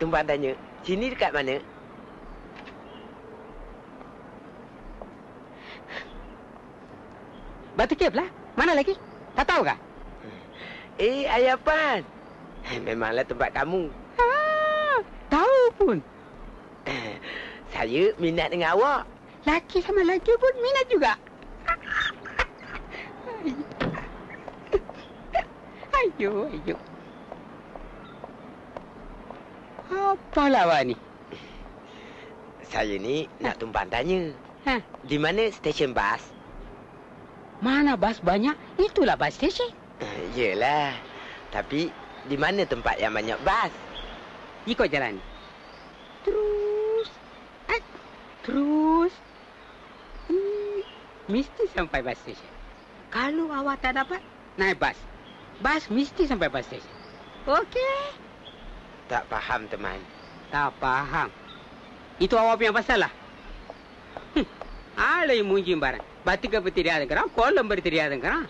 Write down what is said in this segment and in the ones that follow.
tumpang tanya. Sini dekat mana? Batu Cave lah. Mana lagi? Tak tahu kah? Eh, Ayah Pan. Memanglah tempat kamu. Ah, tahu pun. Saya minat dengan awak. Laki sama laki pun minat juga. Ayo, ayo. Apa lawan ni? Saya ni nak tumpang tanya. Ha, Di mana stesen bas? mana bas banyak, itulah bas station. Eh, Yelah. Tapi di mana tempat yang banyak bas? Ikut jalan. Terus. Ai, terus. Hmm, mesti sampai bas station. Kalau awak tak dapat, naik bas. Bas mesti sampai bas station. Okey. Tak faham teman. Tak faham. Itu awak punya pasal lah. Hmm. ஆளை மூஞ்சியும் பாரு பத்துக்க தெரியாதுங்கிறான் கோலம்பரி தெரியாதுங்கிறான்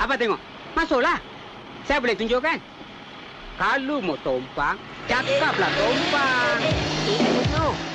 Apa tengok? Masuklah. Saya boleh tunjukkan. Kalau mau tompang, cakaplah tompang. Eh, Ayah Noh.